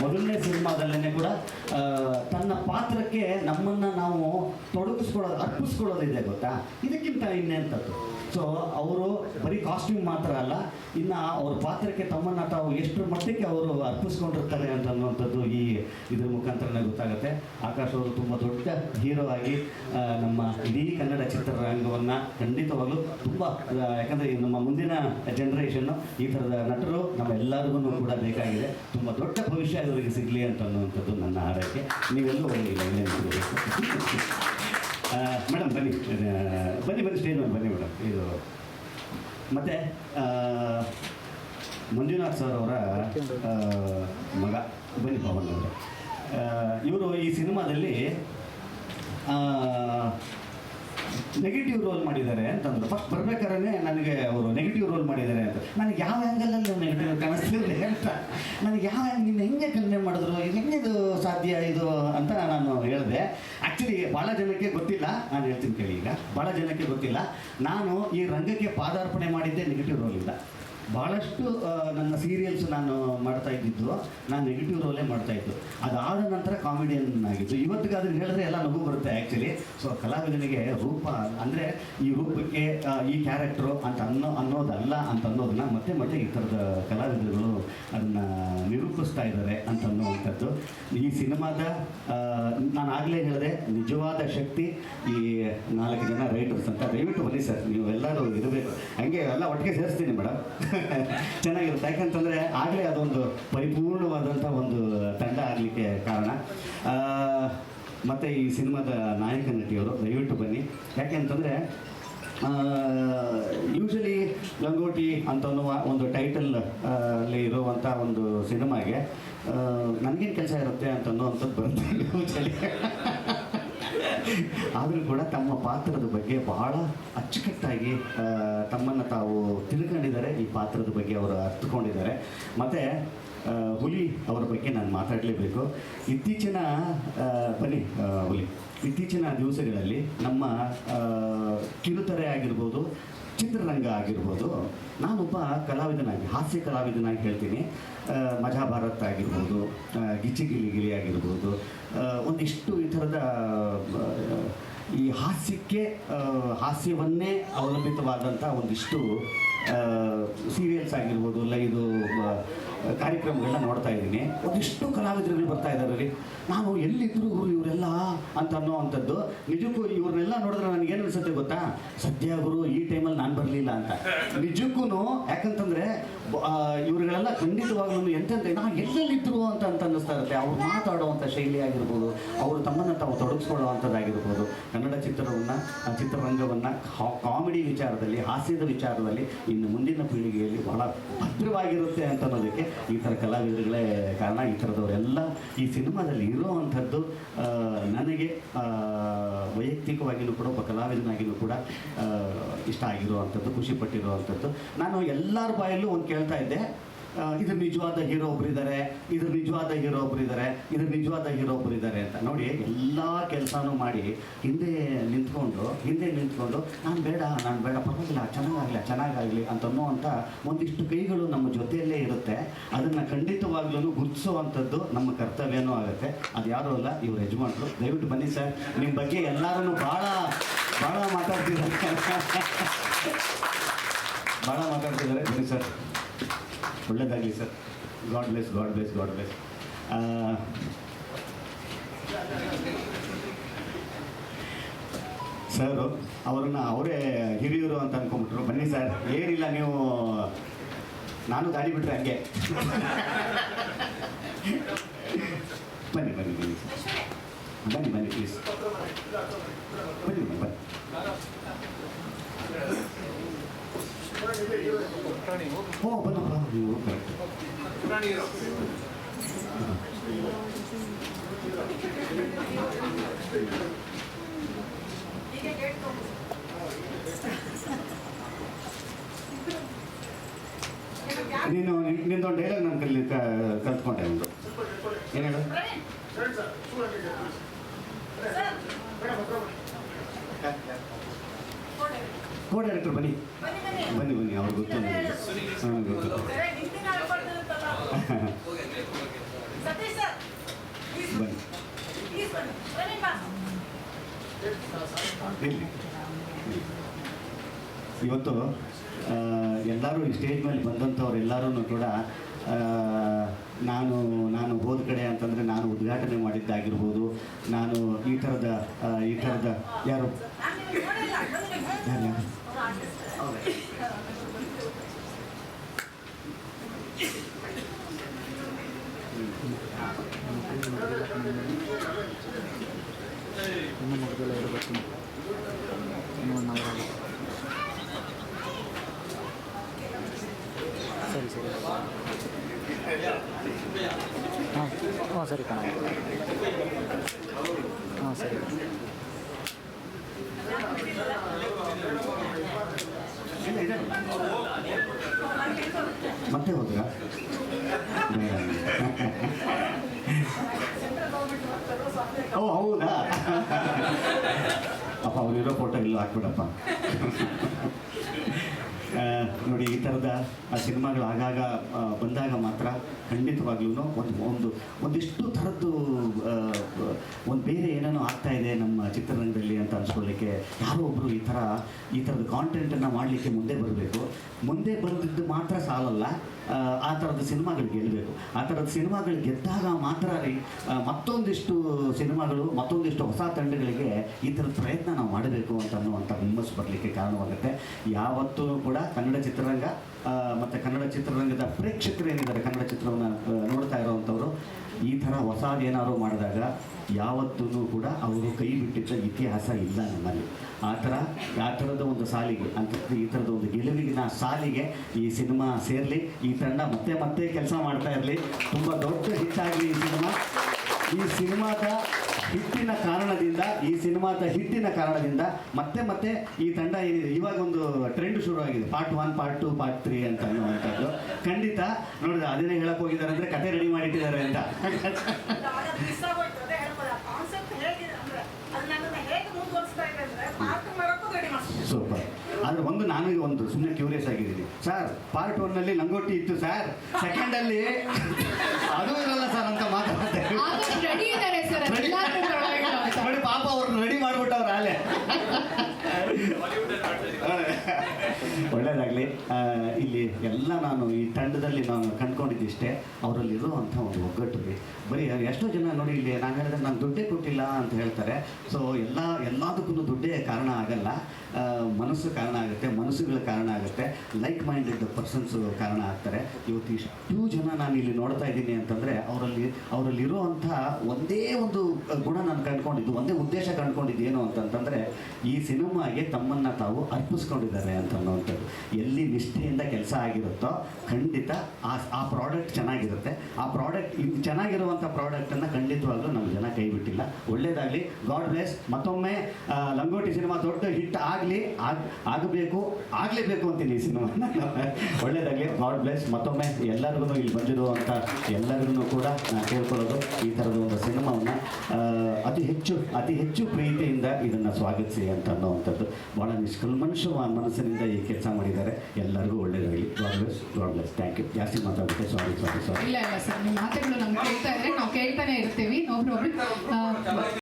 ಮೊದಲನೇ ಸಿನಿಮಾದಲ್ಲೇ ಕೂಡ ತನ್ನ ಪಾತ್ರಕ್ಕೆ ನಮ್ಮನ್ನು ನಾವು ತೊಡಗಿಸ್ಕೊಳ್ಳೋದು ಅರ್ಪಿಸ್ಕೊಳ್ಳೋದಿದೆ ಗೊತ್ತಾ? ಇದಕ್ಕಿಂತ ಇನ್ನೆಂಥದ್ದು ಸೊ ಅವರು ಬರೀ ಕಾಸ್ಟ್ಯೂಮ್ ಮಾತ್ರ ಅಲ್ಲ ಇನ್ನು ಅವ್ರ ಪಾತ್ರಕ್ಕೆ ತಮ್ಮನ್ನು ತಾವು ಎಷ್ಟು ಮಟ್ಟಕ್ಕೆ ಅವರು ಅರ್ಪಿಸ್ಕೊಂಡಿರ್ತಾರೆ ಅಂತ ಅನ್ನುವಂಥದ್ದು ಈ ಇದ್ರ ಮುಖಾಂತರನೇ ಗೊತ್ತಾಗುತ್ತೆ. ಆಕಾಶ್ ಅವರು ತುಂಬ ದೊಡ್ಡ ಹೀರೋ ಆಗಿ ನಮ್ಮ ಇಡೀ ಕನ್ನಡ ಚಿತ್ರರಂಗವನ್ನು ಖಂಡಿತವಾಗಲೂ ತುಂಬ ಯಾಕಂದರೆ ನಮ್ಮ ಮುಂದಿನ ಜನ್ರೇಷನ್ನು ಈ ಥರದ ನಟರು ನಮ್ಮ ಎಲ್ಲರಿಗೂ ಕೂಡ ಬೇಕಾಗಿದೆ. ತುಂಬ ದೊಡ್ಡ ಭವಿಷ್ಯ ಇವರಿಗೆ ಸಿಗಲಿ ಅಂತ ಅನ್ನುವಂಥದ್ದು ನನ್ನ ಹಾರೈಕೆ. ನೀವೆಲ್ಲೂ. ಆ, ಮೇಡಮ್, ಬನ್ನಿ. ಬನ್ನಿ ಬನ್ನಿ, ಸ್ಟೇಜ್ ಮೇಲೆ ಬನ್ನಿ, ಮೇಡಮ್. ಇದು ಮತ್ತು ಮಂಜುನಾಥ್ ಸರ್ ಅವರ ಮಗ, ಬನ್ನಿ ಪವನ್ ಅವರು. ಇವರು ಈ ಸಿನಿಮಾದಲ್ಲಿ ನೆಗೆಟಿವ್ ರೋಲ್ ಮಾಡಿದ್ದಾರೆ ಅಂತಂದ್ರು. ಫಸ್ಟ್ ಬರ್ಬೇಕಾದ್ರೆ ನನಗೆ ಅವರು ನೆಗೆಟಿವ್ ರೋಲ್ ಮಾಡಿದ್ದಾರೆ ಅಂತ. ನನಗೆ ಯಾವ ಆ್ಯಂಗಲಲ್ಲಿ ನೆಗೆಟಿವ್ ಕಾಣಿಸ್ತಿರಲಿ ಅಂತ ನನಗೆ ಯಾವ ನಿನ್ನ ಹೆಂಗೆ ಕನ್ನೆ ಮಾಡಿದ್ರು? ಇದು ಹೆಂಗಿದು ಸಾಧ್ಯ ಇದು ಅಂತ ನಾನು ಭಾಳ ಜನಕ್ಕೆ ಗೊತ್ತಿಲ್ಲ. ನಾನು ಹೇಳ್ತೀನಿ ಕೇಳಿ ಈಗ. ಬಹಳ ಜನಕ್ಕೆ ಗೊತ್ತಿಲ್ಲ. ನಾನು ಈ ರಂಗಕ್ಕೆ ಪಾದಾರ್ಪಣೆ ಮಾಡಿದ್ದೆ ನೆಗೆಟಿವ್ ರೋಲಿಂದ ಭಾಳಷ್ಟು ನನ್ನ ಸೀರಿಯಲ್ಸ್ ನಾನು ಮಾಡ್ತಾ ಇದ್ದಿದ್ದು, ನಾನು ನೆಗೆಟಿವ್ ರೋಲೇ ಮಾಡ್ತಾ ಇದ್ದು. ಅದಾದ ನಂತರ ಕಾಮಿಡಿಯನ್ ಆಗಿದ್ದು. ಅದನ್ನು ಹೇಳಿದ್ರೆ ಎಲ್ಲ ನಗು ಬರುತ್ತೆ ಆ್ಯಕ್ಚುಲಿ ಸೊ ಕಲಾವಿದನಿಗೆ ರೂಪ ಅಂದರೆ ಈ ರೂಪಕ್ಕೆ ಈ ಕ್ಯಾರೆಕ್ಟ್ರು ಅಂತ ಅನ್ನೋ, ಅನ್ನೋದಲ್ಲ ಅಂತ ಅನ್ನೋದನ್ನ ಮತ್ತೆ ಮತ್ತೆ ಈ ಥರದ ಕಲಾವಿದರುಗಳು ಅದನ್ನು ನಿರೂಪಿಸ್ತಾ ಇದ್ದಾರೆ ಅಂತ ಅನ್ನೋವಂಥದ್ದು. ಈ ಸಿನಿಮಾದ ನಾನು ಆಗಲೇ ಹೇಳಿದೆ, ನಿಜವಾದ ಶಕ್ತಿ ಈ ನಾಲ್ಕು ಜನ ರೈಟರ್ಸ್ ಅಂತ. ದಯವಿಟ್ಟು ಬನ್ನಿ ಸರ್ ನೀವು ಎಲ್ಲರೂ ಇರಬೇಕು. ಹಂಗೆ ಎಲ್ಲ ಒಟ್ಟಿಗೆ ಸೇರಿಸ್ತೀನಿ ಮೇಡಮ್. ಚೆನ್ನಾಗಿರುತ್ತೆ. ಯಾಕಂತಂದರೆ ಆಗಲೇ ಅದೊಂದು ಪರಿಪೂರ್ಣವಾದಂಥ ಒಂದು ತಂಡ ಆಗಲಿಕ್ಕೆ ಕಾರಣ. ಮತ್ತು ಈ ಸಿನಿಮಾದ ನಾಯಕ ನಟಿಯವರು, ದಯವಿಟ್ಟು ಬನ್ನಿ. ಯಾಕೆಂತಂದರೆ ಯೂಶಲಿ ಲಂಗೋಟಿ ಅಂತ ಒಂದು ಟೈಟಲ್ ಅಲ್ಲಿ ಇರುವಂಥ ಒಂದು ಸಿನಿಮಾಗೆ ನನಗೇನು ಕೆಲಸ ಇರುತ್ತೆ ಅಂತ ಅನ್ನೋವಂಥದ್ದು ಬರುತ್ತೆ ಯೂಶಲಿ ಆದರೂ ಕೂಡ ತಮ್ಮ ಪಾತ್ರದ ಬಗ್ಗೆ ಬಹಳ ಅಚ್ಚುಕಟ್ಟಾಗಿ ತಮ್ಮನ್ನು ತಾವು ತಿಳ್ಕೊಂಡಿದ್ದಾರೆ. ಈ ಪಾತ್ರದ ಬಗ್ಗೆ ಅವರು ಅರ್ಥಕೊಂಡಿದ್ದಾರೆ. ಮತ್ತು ಹುಲಿ ಅವರ ಬಗ್ಗೆ ನಾನು ಮಾತಾಡಲೇಬೇಕು. ಇತ್ತೀಚಿನ ಬನ್ನಿ ಹುಲಿ. ಇತ್ತೀಚಿನ ದಿವಸಗಳಲ್ಲಿ ನಮ್ಮ ಕಿರುತೆರೆ ಆಗಿರ್ಬೋದು ಚಿತ್ರರಂಗ ಆಗಿರ್ಬೋದು, ನಾನೊಬ್ಬ ಕಲಾವಿದನಾಗಿ, ಹಾಸ್ಯ ಕಲಾವಿದನಾಗಿ ಹೇಳ್ತೀನಿ. ಮಜಾಭಾರತ್ ಮಜಾ ಭಾರತ್ ಆಗಿರ್ಬೋದು ಗಿಲಿ ಗಿಲಿ ಆಗಿರ್ಬೋದು ಒಂದಿಷ್ಟು ಈ ಥರದ ಈ ಹಾಸ್ಯಕ್ಕೆ ಹಾಸ್ಯವನ್ನೇ ಅವಲಂಬಿತವಾದಂಥ ಒಂದಿಷ್ಟು ಸೀರಿಯಲ್ಸ್ ಆಗಿರ್ಬೋದು, ಇಲ್ಲ ಇದು ಕಾರ್ಯಕ್ರಮಗಳನ್ನ ನೋಡ್ತಾ ಇದ್ದೀನಿ. ಒಂದಿಷ್ಟು ಕಲಾವಿದರುಗಳು ಬರ್ತಾ ಇದ್ದಾರೆ ರೀ ನಾನು ಎಲ್ಲಿದ್ರು ಗುರು, ಇವರೆಲ್ಲ ಅಂತ ಅನ್ನೋ ಅಂಥದ್ದು. ನಿಜಕ್ಕೂ ಇವ್ರನ್ನೆಲ್ಲ ನೋಡಿದ್ರೆ ನನಗೇನು ಅನಿಸುತ್ತೆ ಗೊತ್ತಾ? ಸದ್ಯ ಗುರು, ಈ ಟೈಮಲ್ಲಿ ನಾನು ಬರಲಿಲ್ಲ ಅಂತ. ನಿಜಕ್ಕೂ ಯಾಕಂತಂದ್ರೆ ಇವ್ರುಗಳೆಲ್ಲ ಖಂಡಿತವಾಗ್ಲೂ ಎಂತೆಂತ ನಾವು ಎಲ್ಲೆಲ್ಲಿದ್ರು ಅನ್ನಿಸ್ತಾ ಇರುತ್ತೆ ಅವ್ರು ಮಾತಾಡುವಂಥ ಶೈಲಿ ಆಗಿರ್ಬೋದು ಅವರು ತಮ್ಮನ್ನು ತಾವು ತೊಡಗಿಸ್ಕೊಳ್ಳುವಂಥದ್ದಾಗಿರ್ಬೋದು, ಕನ್ನಡ ಚಿತ್ರವನ್ನು ಚಿತ್ರರಂಗವನ್ನು ಕಾಮಿಡಿ ವಿಚಾರದಲ್ಲಿ, ಹಾಸ್ಯದ ವಿಚಾರದಲ್ಲಿ ಇನ್ನು ಮುಂದಿನ ಪೀಳಿಗೆಯಲ್ಲಿ ಬಹಳ ಭದ್ರವಾಗಿರುತ್ತೆ ಅಂತ ಅನ್ನೋದಕ್ಕೆ ಈ ಥರ ಕಲಾವಿದರುಗಳೇ ಕಾರಣ. ಈ ಥರದವರೆಲ್ಲ ಈ ಸಿನಿಮಾದಲ್ಲಿ ಇರುವಂಥದ್ದು ನನಗೆ ವೈಯಕ್ತಿಕವಾಗಿಯೂ ಕೂಡ, ಒಬ್ಬ ಕಲಾವಿದನಾಗಿಯೂ ಕೂಡ ಇಷ್ಟ ಆಗಿರುವಂಥದ್ದು, ಖುಷಿ ಪಟ್ಟಿರುವಂಥದ್ದು. ನಾನು ಎಲ್ಲರ ಬಾಯಲ್ಲೂ ಒಂದು ಕೇಳ್ತಾ ಇದ್ದೆ ಆ, ಇದ್ರ ನಿಜವಾದ ಹೀರೋ ಒಬ್ಬರಿದ್ದಾರೆ ಇದು ನಿಜವಾದ ಹೀರೋ ಒಬ್ಬರಿದ್ದಾರೆ ಇದು ನಿಜವಾದ ಹೀರೋ ಒಬ್ಬರಿದ್ದಾರೆ ಅಂತ. ನೋಡಿ ಎಲ್ಲ ಕೆಲಸನೂ ಮಾಡಿ ಹಿಂದೆ ನಿಂತ್ಕೊಂಡು ಹಿಂದೆ ನಿಂತ್ಕೊಂಡು ನಾನು ಬೇಡ ನಾನು ಬೇಡ ಪರವಾಗಿಲ್ಲ ಚೆನ್ನಾಗಾಗಲಿ ಚೆನ್ನಾಗಾಗಲಿ ಅಂತ ಅನ್ನೋವಂಥ ಒಂದಿಷ್ಟು ಕೈಗಳು ನಮ್ಮ ಜೊತೆಯಲ್ಲೇ ಇರುತ್ತೆ. ಅದನ್ನು ಖಂಡಿತವಾಗ್ಲೂ ಗುರುತಿಸುವಂಥದ್ದು ನಮ್ಮ ಕರ್ತವ್ಯನೂ ಆಗುತ್ತೆ. ಅದು ಯಾರೂ ಅಲ್ಲ ಇವ್ರ ಯಜಮಾನ್ರು. ದಯವಿಟ್ಟು ಬನ್ನಿ ಸರ್ ನಿಮ್ಮ ಬಗ್ಗೆ ಎಲ್ಲರೂ ಭಾಳ ಭಾಳ ಮಾತಾಡ್ತಿದ್ದಾರೆ. ಭಾಳ ಮಾತಾಡ್ತಿದ್ದಾರೆ. ಬನ್ನಿ ಸರ್. ಒಳ್ಳೇದಾಗಲಿ sir. God bless God bless God bless sir, ಅವ್ರನ್ನ ಅವರೇ ಹಿರಿಯರು ಅಂತ ಅಂದ್ಕೊಂಬಿಟ್ರು ಬನ್ನಿ ಸರ್, ಏನಿಲ್ಲ, ನೀವು, ನಾನು ಗಾಡಿ ಬಿಟ್ರೆ ಹಂಗೆ. ಬನ್ನಿ ಬನ್ನಿ ಬನ್ನಿ. ಬನ್ನಿ ಬನ್ನಿ ಪ್ಲೀಸ್ ಬನ್ನಿ ಬನ್ನಿ. ಬನ್ನಿ ಓ ಬನ್ನಪ್ಪ ನೀವು ನೀನು ನಿಂದೊಂದು ಡೈಲಾಗ್ ನಾನು ಕಲಿ ಕಲ್ತ್ಕೊಂಡೆ ಒಂದು. ಏನು ಹೇಳು? ಕೋ ಡೈರೆಕ್ಟರ್ ಬನ್ನಿ. ಬನ್ನಿ ಬನ್ನಿ, ಅವ್ರು ಗೊತ್ತು ಗೊತ್ತು. ಬನ್ನಿ. ಇವತ್ತು ಎಲ್ಲರೂ ಈ ಸ್ಟೇಜ್ ಮೇಲೆ ಬಂದಂಥವ್ರು ಎಲ್ಲರೂ ಕೂಡ ನಾನು ನಾನು ಹೋದ ಕಡೆ ಅಂತಂದರೆ ನಾನು ಉದ್ಘಾಟನೆ ಮಾಡಿದ್ದಾಗಿರ್ಬೋದು. ನಾನು ಈ ಥರದ ಈ ಥರದ ಯಾರು? ಯಾರು ಯಾರು ಇನ್ನು ಮುಗಿದಿಲ್ಲ ಇರಬೇಕು ಇನ್ನೂ ಒನ್ ಅವರ್ ಆಗುತ್ತೆ ಸರಿ ಸರಿ ಹಾಂ ಹಾಂ ಸರಿ ಕಣ ಹಾಂ ಸರಿ ಇಲ್ಲ, ಇದೆ. ಮತ್ತೆ ಹೋದ್ರಾ ಬೇಡ. ಓ ಹೌದಾ ಅಪ್ಪ ಅವರಿರೋ ಫೋಟೋ ಇಲ್ಲೂ ಹಾಕ್ಬಿಡಪ್ಪ ಆ, ನೋಡಿ ಈ ಥರದ ಆ ಸಿನಿಮಾಗಳು ಆಗಾಗ ಬಂದಾಗ ಮಾತ್ರ ಖಂಡಿತವಾಗ್ಲೂ ಒಂದು ಒಂದು ಒಂದಿಷ್ಟು ಥರದ್ದು ಒಂದು ಬೇರೆ ಏನೇನೋ ಆಗ್ತಾ ಇದೆ ನಮ್ಮ ಚಿತ್ರರಂಗದಲ್ಲಿ ಅಂತ ಅನ್ಸ್ಕೊಳ್ಳಿಕ್ಕೆ ಯಾರೋ ಒಬ್ಬರು ಈ ಥರ ಈ ಥರದ ಕಾಂಟೆಂಟನ್ನು ಮಾಡಲಿಕ್ಕೆ ಮುಂದೆ ಬರಬೇಕು. ಮುಂದೆ ಬಂದಿದ್ದು ಮಾತ್ರ ಸಾಲಲ್ಲ ಆ, ಥರದ ಸಿನಿಮಾಗಳು ಗೆಲ್ಲಬೇಕು ಆ ಥರದ ಸಿನಿಮಾಗಳು ಗೆದ್ದಾಗ ಮಾತ್ರ ರೀ ಮತ್ತೊಂದಿಷ್ಟು ಸಿನಿಮಾಗಳು ಮತ್ತೊಂದಿಷ್ಟು ಹೊಸ ತಂಡಗಳಿಗೆ ಈ ಥರದ ಪ್ರಯತ್ನ ನಾವು ಮಾಡಬೇಕು ಅಂತ ಅನ್ನುವಂಥ ಹುಮ್ಮಸ್ಸು ಬರಲಿಕ್ಕೆ ಕಾರಣವಾಗುತ್ತೆ. ಯಾವತ್ತೂ ಕೂಡ ಕನ್ನಡ ಚಿತ್ರರಂಗ ಮತ್ತು ಕನ್ನಡ ಚಿತ್ರರಂಗದ ಪ್ರೇಕ್ಷಕರು ಏನಿದ್ದಾರೆ, ಕನ್ನಡ ಚಿತ್ರವನ್ನು ನೋಡ್ತಾ ಇರೋವಂಥವ್ರು, ಈ ಥರ ಹೊಸದೇನಾದ್ರು ಮಾಡಿದಾಗ ಯಾವತ್ತೂ ಕೂಡ ಅವರು ಕೈ ಬಿಟ್ಟಿದ್ದ ಇತಿಹಾಸ ಇಲ್ಲ ನಮ್ಮಲ್ಲಿ. ಆ ಥರ, ಆ ಥರದ ಒಂದು ಸಾಲಿಗೆ, ಅಂತ ಈ ಥರದ ಒಂದು ಗೆಲುವಿನ ಸಾಲಿಗೆ ಈ ಸಿನಿಮಾ ಸೇರಲಿ, ಈ ತಂಡ ಮತ್ತೆ ಮತ್ತೆ ಕೆಲಸ ಮಾಡ್ತಾ ಇರಲಿ. ತುಂಬ ದೊಡ್ಡ ಹಿಟ್ಟಾಗಲಿ ಈ ಸಿನಿಮಾ. ಈ ಸಿನಿಮಾದ ಹಿಟ್ಟಿನ ಕಾರಣದಿಂದ ಈ ಸಿನಿಮಾದ ಹಿಟ್ಟಿನ ಕಾರಣದಿಂದ ಮತ್ತೆ ಮತ್ತೆ ಈ ತಂಡ ಏನಿದೆ ಇವಾಗ ಒಂದು ಟ್ರೆಂಡ್ ಶುರುವಾಗಿದೆ. Part one part two part three ಅಂತ ಅನ್ನುವಂಥದ್ದು. ಖಂಡಿತ ನೋಡಿದ್ರೆ ಅದನ್ನೇ ಹೇಳಕ್ ಹೋಗಿದ್ದಾರೆ ಅಂದ್ರೆ ಕತೆ ರೆಡಿ ಮಾಡಿಟ್ಟಿದ್ದಾರೆ ಅಂತ. ಸೂಪರ್ ಆದ್ರೆ ಒಂದು ನಾನು ಒಂದು ಸುಮ್ಮನೆ ಕ್ಯೂರಿಯಸ್ ಆಗಿದ್ದೀನಿ. ಸರ್ ಪಾರ್ಟ್ ಒನ್ನಲ್ಲಿ ಲಂಗೋಟಿ ಇತ್ತು ಸರ್. ಸೆಕೆಂಡ್ ಅಲ್ಲಿ ಅದು ಇರಲ್ಲ ಸರ್ ಅಂತ ಮಾತಾಡ್ತಾರೆ ಪಾಪ ಅವ್ರನ್ನ ರೆಡಿ ಮಾಡ್ಬಿಟ್ಟವ್ರ ಆಲೆ ಒಳ್ಳೇದಾಗಲಿ. ಇಲ್ಲಿ ಎಲ್ಲ ನಾನು ಈ ತಂಡದಲ್ಲಿ ನಾನು ಕಂಡ್ಕೊಂಡಿದ್ದಿಷ್ಟೇ, ಅವರಲ್ಲಿರುವಂಥ ಒಂದು ಒಗ್ಗಟ್ಟು ರೀ. ಬರೀ ಎಷ್ಟೋ ಜನ ನೋಡಿ ಇಲ್ಲಿ ನಾನು ಹೇಳಿದ್ರೆ ನಾನು ದುಡ್ಡೇ ಕೊಟ್ಟಿಲ್ಲ ಅಂತ ಹೇಳ್ತಾರೆ. ಸೊ ಎಲ್ಲ ಎಲ್ಲದಕ್ಕೂ ದುಡ್ಡೇ ಕಾರಣ ಆಗಲ್ಲ. ಮನಸ್ಸು ಕಾರಣ ಆಗುತ್ತೆ, ಮನಸ್ಸುಗಳ ಕಾರಣ ಆಗುತ್ತೆ. ಲೈಕ್ ಮೈಂಡೆಡ್ ಪರ್ಸನ್ಸು ಕಾರಣ ಆಗ್ತಾರೆ. ಇವತ್ತು ಇಷ್ಟು ಜನ ನಾನು ಇಲ್ಲಿ ನೋಡ್ತಾ ಇದ್ದೀನಿ ಅಂತಂದರೆ, ಅವರಲ್ಲಿ, ಅವರಲ್ಲಿರುವಂಥ ಒಂದೇ ಒಂದು ಗುಣ ನಾನು ಕಂಡ್ಕೊಂಡಿದ್ದು, ಒಂದೇ ಉದ್ದೇಶ ಕಂಡ್ಕೊಂಡಿದ್ದು ಏನು ಅಂತಂತಂದರೆ, ಈ ಸಿನಿಮಾಗೆ ತಮ್ಮನ್ನು ತಾವು ಅರ್ಪಿಸ್ಕೊಂಡಿದ್ದಾರೆ ಅಂತ ಅನ್ನೋವಂಥದ್ದು. ಎಲ್ಲಿ ನಿಷ್ಠೆಯಿಂದ ಕೆಲಸ ಆಗಿರುತ್ತೋ ಖಂಡಿತ ಆ ಆ ಪ್ರಾಡಕ್ಟ್ ಚೆನ್ನಾಗಿರುತ್ತೆ. ಆ ಪ್ರಾಡಕ್ಟ್ ಇದು ಚೆನ್ನಾಗಿರುವಂಥ ಪ್ರಾಡಕ್ಟನ್ನು ಖಂಡಿತವಾಗ್ಲೂ ನಮ್ಮ ಜನ ಕೈ ಬಿಟ್ಟಿಲ್ಲ. ಒಳ್ಳೇದಾಗಲಿ ಗಾಡ್ ಬ್ಲೆಸ್ ಮತ್ತೊಮ್ಮೆ ಲಂಗೋಟಿ ಸಿನಿಮಾ ದೊಡ್ಡ ಹಿಟ್ ಆಗಲಿ, ಆಗ, ಆಗಬೇಕು, ಆಗಲೇಬೇಕು ಅಂತೀನಿ ಈ ಸಿನಿಮಾನ. ಒಳ್ಳೇದಾಗಲಿ ಗಾಡ್ ಬ್ಲೆಸ್ ಮತ್ತೊಮ್ಮೆ ಎಲ್ಲರಿಗೂ ಇಲ್ಲಿ ಬಂದಿರುವಂಥ ಎಲ್ಲರಿಗೂ ಕೂಡ ನಾನು ಕೇಳ್ಕೊಳ್ಳೋದು ಈ ಥರದ ಒಂದು ಸಿನಿಮಾವನ್ನು ಅತಿ ಹೆಚ್ಚು ಅತಿ ಹೆಚ್ಚು ಪ್ರೀತಿಯಿಂದ ಇದನ್ನು ಸ್ವಾಗತಿಸಿ ಅಂತ ಅನ್ನೋವಂಥದ್ದು. ಭಾಳ ನಿಷ್ಕಲ್ಮನುಷ್ಯ ಮನಸ್ಸಿನಿಂದ ಈ ಕೆಲಸ ಮಾಡಿದ್ದಾರೆ. ಎಲ್ಲರಿಗೂ ಒಳ್ಳೇದಾಗಲಿ God bless God bless thank you ಜಾಸ್ತಿ ಮಾತಾಡುತ್ತೆ ಸಾರಿ ಸಾರಿ ಸಾರಿ ಇಲ್ಲ ಇಲ್ಲ, ಸರ್. ನಿಮ್ಮ ಮಾತುಗಳು ನಮ್ಗೆ ಕೇಳ್ತಾ ಇದ್ರೆ ನಾವು ಕೇಳ್ತಾನೆ ಇರ್ತೀವಿ. ಪ್ರಾಬ್ಲಮ್